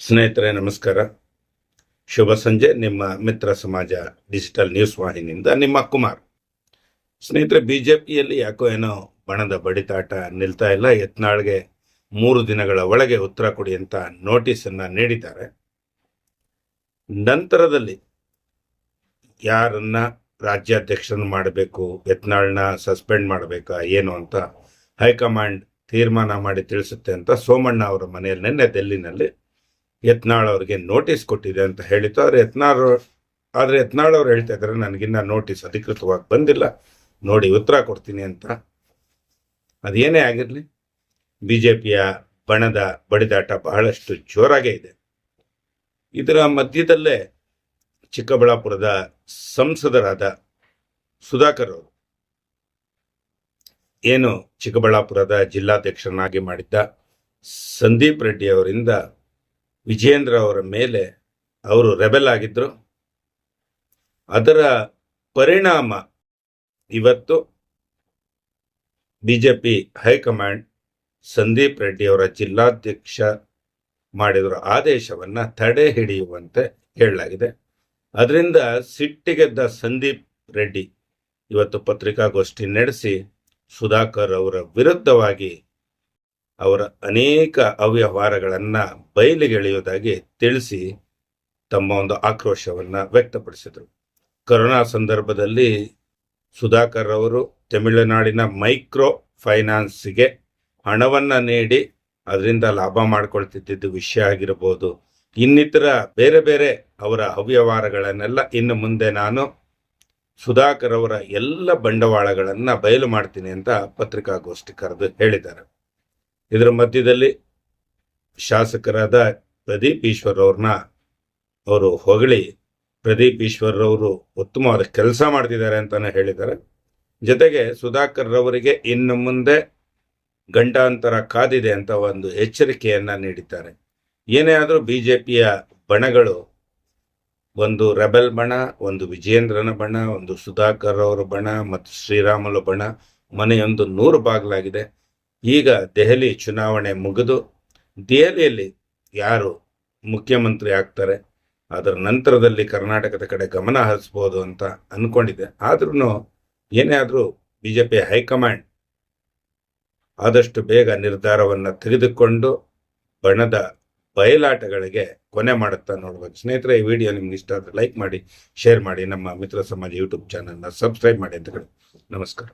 ಸ್ನೇಹಿತರೆ, ನಮಸ್ಕಾರ. ಶುಭ ಸಂಜೆ. ನಿಮ್ಮ ಮಿತ್ರ ಸಮಾಜ ಡಿಜಿಟಲ್ ನ್ಯೂಸ್ ವಾಹಿನಿಯಿಂದ ನಿಮ್ಮ ಕುಮಾರ್. ಸ್ನೇಹಿತರೆ ಬಿ ಜೆ ಯಾಕೋ ಏನೋ ಬಣದ ಬಡಿತಾಟ ನಿಲ್ತಾ ಇಲ್ಲ. ಯತ್ನಾಳ್ಗೆ ಮೂರು ದಿನಗಳ ಒಳಗೆ ಉತ್ತರ ಕೊಡಿ ಅಂತ ನೋಟಿಸನ್ನು ನೀಡಿದ್ದಾರೆ. ನಂತರದಲ್ಲಿ ಯಾರನ್ನ ರಾಜ್ಯಾಧ್ಯಕ್ಷರನ್ನು ಮಾಡಬೇಕು, ಯತ್ನಾಳ್ನ ಸಸ್ಪೆಂಡ್ ಮಾಡಬೇಕಾ, ಏನು ಅಂತ ಹೈಕಮಾಂಡ್ ತೀರ್ಮಾನ ಮಾಡಿ ತಿಳಿಸುತ್ತೆ ಅಂತ ಸೋಮಣ್ಣ ಅವರ ಮನೆಯಲ್ಲಿ ನಿನ್ನೆ ಡೆಲ್ಲಿನಲ್ಲಿ ಯತ್ನಾಳ್ ಅವರಿಗೆ ನೋಟಿಸ್ ಕೊಟ್ಟಿದೆ ಅಂತ ಹೇಳಿತ್ತು. ಆದರೆ ಯತ್ನಾಳ್ ಆದರೆ ಯತ್ನಾಳ್ ಅವ್ರು ಹೇಳ್ತಾ ಇದ್ದಾರೆ ನನಗಿನ್ನ ನೋಟಿಸ್ ಅಧಿಕೃತವಾಗಿ ಬಂದಿಲ್ಲ. ನೋಡಿ ಉತ್ತರ ಕೊಡ್ತೀನಿ ಅಂತ. ಅದೇನೇ ಆಗಿರಲಿ ಬಿ ಜೆ ಪಿಯ ಬಣದ ಬಡಿದಾಟ ಬಹಳಷ್ಟು ಜೋರಾಗೇ ಇದೆ. ಇದರ ಮಧ್ಯದಲ್ಲೇ ಚಿಕ್ಕಬಳ್ಳಾಪುರದ ಸಂಸದರಾದ ಸುಧಾಕರ್ ಅವರು ಏನು ಚಿಕ್ಕಬಳ್ಳಾಪುರದ ಜಿಲ್ಲಾಧ್ಯಕ್ಷರನ್ನಾಗಿ ಮಾಡಿದ್ದ ಸಂದೀಪ್ ರೆಡ್ಡಿ ಅವರಿಂದ ವಿಜೇಂದ್ರ ಅವರ ಮೇಲೆ ಅವರು ರೆಬೆಲ್ ಆಗಿದ್ದರು ಅದರ ಪರಿಣಾಮ ಇವತ್ತು B J P high command Sandeep Reddy ಅವರ ಜಿಲ್ಲಾಧ್ಯಕ್ಷ ಮಾಡಿದರ ಆದೇಶವನ್ನು ತಡೆ ಹಿಡಿಯುವಂತೆ ಹೇಳಲಾಗಿದೆ. ಅದರಿಂದ ಸಿಟ್ಟಿಗೆದ್ದ ಸಂದೀಪ್ ರೆಡ್ಡಿ ಇವತ್ತು ಪತ್ರಿಕಾಗೋಷ್ಠಿ ನಡೆಸಿ ಸುಧಾಕರ್ ಅವರ ವಿರುದ್ಧವಾಗಿ ಅವರ ಅನೇಕ ಅವ್ಯವಹಾರಗಳನ್ನು ಬಯಲಿಗೆಳೆಯುವುದಾಗಿ ತಿಳಿಸಿ ತಮ್ಮ ಒಂದು ಆಕ್ರೋಶವನ್ನು ವ್ಯಕ್ತಪಡಿಸಿದರು. ಕೊರೋನಾ ಸಂದರ್ಭದಲ್ಲಿ ಸುಧಾಕರ್ ಅವರು ತಮಿಳುನಾಡಿನ ಮೈಕ್ರೋ ಫೈನಾನ್ಸ್ಗೆ ಹಣವನ್ನು ನೀಡಿ ಅದರಿಂದ ಲಾಭ ಮಾಡಿಕೊಳ್ತಿದ್ದು ವಿಷಯ ಆಗಿರಬಹುದು ಇನ್ನಿತರ ಬೇರೆ ಬೇರೆ ಅವರ ಅವ್ಯವಹಾರಗಳನ್ನೆಲ್ಲ ಇನ್ನು ಮುಂದೆ ನಾನು ಸುಧಾಕರ್ ಅವರ ಎಲ್ಲ ಬಂಡವಾಳಗಳನ್ನು ಬಯಲು ಮಾಡ್ತೀನಿ ಅಂತ ಪತ್ರಿಕಾಗೋಷ್ಠಿ ಕರೆದು ಹೇಳಿದ್ದಾರೆ. ಇದರ ಮಧ್ಯದಲ್ಲಿ ಶಾಸಕರಾದ ಪ್ರದೀಪ್ ಈಶ್ವರ್ ಅವ್ರನ್ನ ಅವರು ಹೊಗಳಿ ಪ್ರದೀಪ್ ಈಶ್ವರ್ ಅವರು ಉತ್ತಮವಾದ ಕೆಲಸ ಮಾಡ್ತಿದ್ದಾರೆ ಅಂತಾನೆ ಹೇಳಿದ್ದಾರೆ. ಜೊತೆಗೆ ಸುಧಾಕರ್ ರವರಿಗೆ ಇನ್ನು ಮುಂದೆ ಗಂಡಾಂತರ ಕಾದಿದೆ ಅಂತ ಒಂದು ಎಚ್ಚರಿಕೆಯನ್ನು ನೀಡಿದ್ದಾರೆ. ಏನೇ ಆದರೂ ಬಿ ಜೆ ಪಿಯ ಬಣಗಳು ಒಂದು ರೆಬೆಲ್ ಬಣ, ಒಂದು ವಿಜೇಂದ್ರನ ಬಣ, ಒಂದು ಸುಧಾಕರ್ ಅವರ ಬಣ ಮತ್ತು ಶ್ರೀರಾಮುಲು ಬಣ ಮನೆಯೊಂದು ನೂರು ಬಾಗಿಲಾಗಿದೆ. ಈಗ ದೆಹಲಿ ಚುನಾವಣೆ ಮುಗಿದು ದೆಹಲಿಯಲ್ಲಿ ಯಾರು ಮುಖ್ಯಮಂತ್ರಿ ಆಗ್ತಾರೆ, ಅದರ ನಂತರದಲ್ಲಿ ಕರ್ನಾಟಕದ ಕಡೆ ಗಮನ ಹರಿಸ್ಬೋದು ಅಂತ ಅಂದ್ಕೊಂಡಿದೆ ಆದ್ರೂ ಏನೇ ಆದರೂ ಬಿ ಜೆ ಪಿ ಹೈಕಮಾಂಡ್ ಆದಷ್ಟು ಬೇಗ ನಿರ್ಧಾರವನ್ನು ತೆಗೆದುಕೊಂಡು ಬಣದ ಬಯಲಾಟಗಳಿಗೆ ಕೊನೆ ಮಾಡುತ್ತಾ ನೋಡ್ಬೇಕು ಸ್ನೇಹಿತರೆ, ಈ ವಿಡಿಯೋ ನಿಮ್ಗೆ ಇಷ್ಟ ಆದರೆ ಲೈಕ್ ಮಾಡಿ, ಶೇರ್ ಮಾಡಿ. ನಮ್ಮ ಮಿತ್ರ ಸಮಾಜ ಯೂಟ್ಯೂಬ್ ಚಾನಲ್ನ ಸಬ್ಸ್ಕ್ರೈಬ್ ಮಾಡಿ ಅಂತ ಹೇಳಿ ನಮಸ್ಕಾರ.